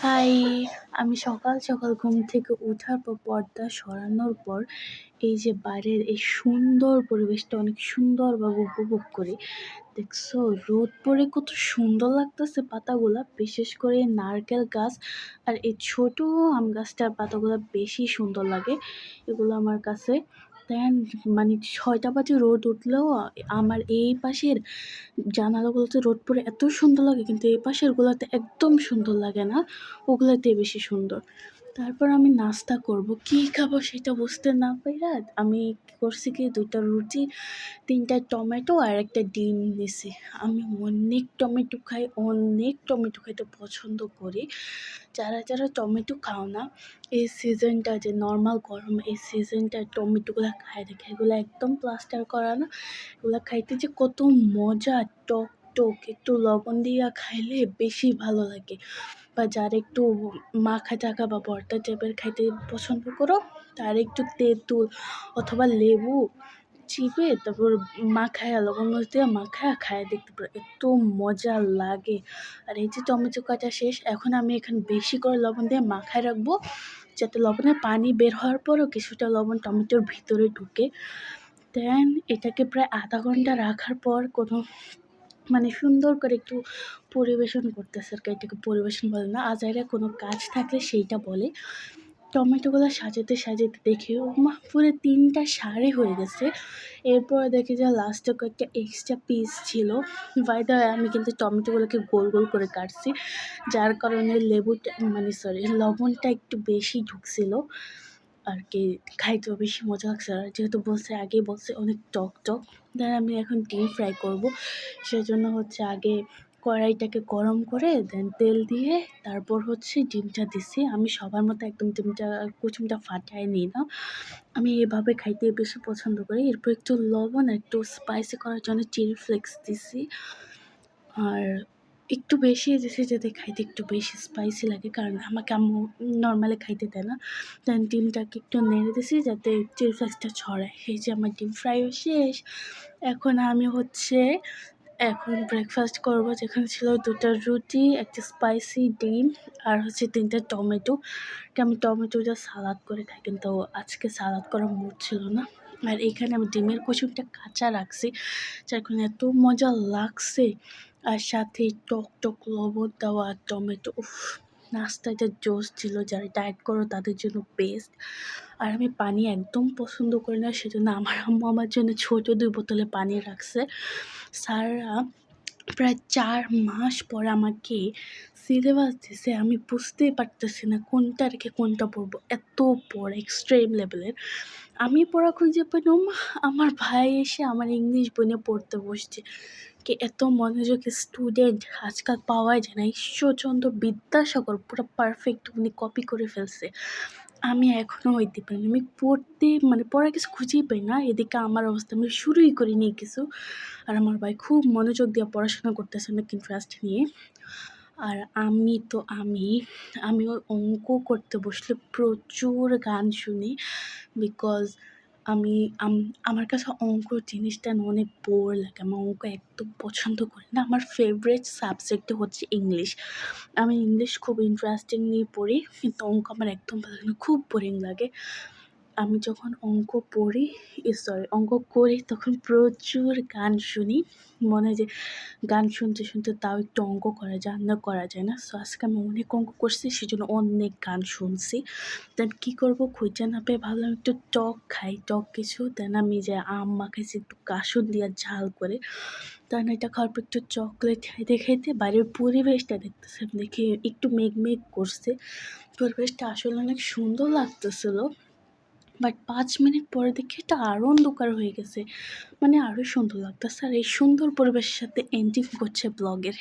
High, আমি সকাল সকাল ঘুম থেকে ওঠার পর পর্দা সরানোর পর এই যে বাইরের এই সুন্দর পরিবেশটা অনেক সুন্দরভাবে উপভোগ করি। দেখছ, রোদ পরে কত সুন্দর লাগতেছে পাতাগুলা, বিশেষ করে নারকেল গাছ আর এই ছোট আম গাছটার পাতাগুলো বেশি সুন্দর লাগে। এগুলো আমার কাছে দেন মানে ছয়টা বাজে রোদ উঠলেও আমার এই পাশের জানালাগুলোতে রোদ পড়ে এত সুন্দর লাগে, কিন্তু এই পাশেরগুলোতে একদম সুন্দর লাগে না। ওগুলোতে বেশি সুন্দর। তারপর আমি নাস্তা করব। কী খাব সেটা বুঝতে না পাইরা আমি করছি কি, দুইটা রুটি, তিনটা টমেটো আর একটা ডিম নিছি আমি অনেক টমেটো খাই, অনেক টমেটো খাইতে পছন্দ করি। যারা যারা টমেটো খাও না, এই সিজনটা যে নর্মাল গরম, এই সিজনটা টমেটোগুলো খায় দেখে, এগুলো একদম প্লাস্টার করা না। এগুলো খাইতে যে কত মজা, টক টক, একটু লবণ দিয়া খাইলে বেশি ভালো লাগে। বা যার একটু মাখা টাখা বা ভর্তা টাইপের খাইতে পছন্দ করো। তার একটু তেঁতুল অথবা লেবু চিপে তারপর মাখায়া, লবণ মরিচ দিয়ে মাখায় খায়া দেখতে পারো এত মজা লাগে। আর এই যে টমেটো কাটা শেষ, এখন আমি এখানে বেশি করে লবণ দিয়ে মাখায় রাখব যাতে লবণের পানি বের হওয়ার পরও কিছুটা লবণ টমেটোর ভিতরে ঢুকে। দেন এটাকে প্রায় আধা ঘণ্টা রাখার পর কোনো মানে সুন্দর করে একটু পরিবেশন করতেছে আর কি, এটাকে পরিবেশন বলে না, আজাইরা কোনো কাজ থাকলে সেইটা বলে। টমেটোগুলো সাজাতে সাজাতে দেখি মা পুরো তিনটা শাড়ি হয়ে গেছে। এরপর দেখি যে লাস্টে কয়েকটা এক্সট্রা পিস ছিল। বাই দ্য আমি কিন্তু টমেটোগুলোকে গোল গোল করে কাটছি, যার কারণে লেবুটা মানে সরি লবণটা একটু বেশি ঢুকছিল। আর কি খাইতেও বেশি মজা লাগছে আর যেহেতু বলছে আগেই বলছে অনেক টক টক দেন আমি এখন ডিম ফ্রাই করব। সেজন্য হচ্ছে আগে কড়াইটাকে গরম করে দেন তেল দিয়ে তারপর হচ্ছে ডিমটা দিছি। আমি সবার মতো একদম ডিমটা, কুচুমটা ফাটাই নিই না। আমি এভাবে খাইতে বেশি পছন্দ করি। এরপর একটু লবণ, একটু স্পাইসি করার জন্য চিলি ফ্লেক্স দিছি। আর একটু বেশি দিছি যাতে খাইতে একটু বেশি স্পাইসি লাগে, কারণ আমাকে আম্মু নর্মালি খাইতে দেয় না। দেন ডিমটাকে একটু নেড়ে দিছি যাতে চিলি ফ্লেক্সটা ছড়ায়। এই যে আমার ডিম ফ্রাইও শেষ। এখন আমি হচ্ছে, এখন ব্রেকফাস্ট করব, যেখানে ছিল দুটো রুটি, একটা স্পাইসি ডিম, আর হচ্ছে তিনটে টমেটো। আমি টমেটোটা সালাদ করে খাই, কিন্তু আজকে সালাদ করার মুড ছিল না। আর এইখানে আমি ডিমের কুসুমটা কাঁচা রাখছি, যার কারণে এত মজা লাগছে। আর সাথে টক টক লবণ দেওয়া টমেটো, উফ নাস্তাটা জোস ছিল, যারা ডায়েট করো তাদের জন্য বেস্ট আর আমি পানি একদম পছন্দ করি না, সেজন্য আমার আম্মু আমার জন্য ছোটো দুই বোতলে পানি রাখছে। স্যাররা প্রায় চার মাস পর আমাকে সিলেবাস দিছে, আমি বুঝতেই পারতেছি না কোনটা রেখে কোনটা পড়ব। এত বড় এক্সট্রিম লেভেলের আমি পড়া খুঁজে পেলাম, আমার ভাই এসে আমার ইংলিশ বইনে পড়তে বসছে। কি এত মনোযোগী স্টুডেন্ট আজকাল পাওয়াই যায় না। ঈশ্বরচন্দ্র বিদ্যাসাগর পুরো পারফেক্ট উনি কপি করে ফেলছে। আমি এখনও হইতে পারিনি আমি পড়তে মানে পড়ার কিছু খুঁজেই পাই না। এদিকে আমার অবস্থা, আমি শুরুই করিনি কিছু। আর আমার ভাই খুব মনোযোগ দিয়ে পড়াশোনা করতেছে অনেক ইন্টারেস্ট নিয়ে। আর আমি তো আমি আমিও অঙ্ক করতে বসলে প্রচুর গান শুনি বিকজ আমি আমার কাছে অঙ্ক জিনিসটা অনেক বোর লাগে। আমার অঙ্ক একদম পছন্দ করি না। আমার ফেভারিট সাবজেক্টই হচ্ছে ইংলিশ আমি ইংলিশ খুব ইন্টারেস্টিং নিয়ে পড়ি, কিন্তু অঙ্ক আমার একদম ভালো লাগে খুব বোরিং লাগে। আমি যখন অঙ্ক পড়ি সরি অঙ্ক করি, তখন প্রচুর গান শুনি। মনে হয় যে গান শুনতে শুনতে তাও একটু অঙ্ক করা যায়, না করা যায় না। সো আজকে আমি অনেক অঙ্ক করছি, সেজন্য অনেক গান শুনছি। দেন কী করব খুঁজে না পেয়ে ভাবলাম একটু টক খাই, টক কিছু। দেন আমি যে আম মাখাইছি, একটু কাসুন দিয়ে ঝাল করে। দেন এটা খাওয়ার পর একটু চকলেট খাইতে খাইতে বাইরের পরিবেশটা দেখতেছে। দেখি একটু মেঘ মেঘ করছে। পরিবেশটা আসলে অনেক সুন্দর লাগতেছিলো। বাট পাঁচ মিনিট পরে দেখি এটা আরও অন্ধকার হয়ে গেছে। মানে আরও সুন্দর লাগতেছে। স্যার এই সুন্দর পরিবেশের সাথে এন্ডিং করছে ব্লগের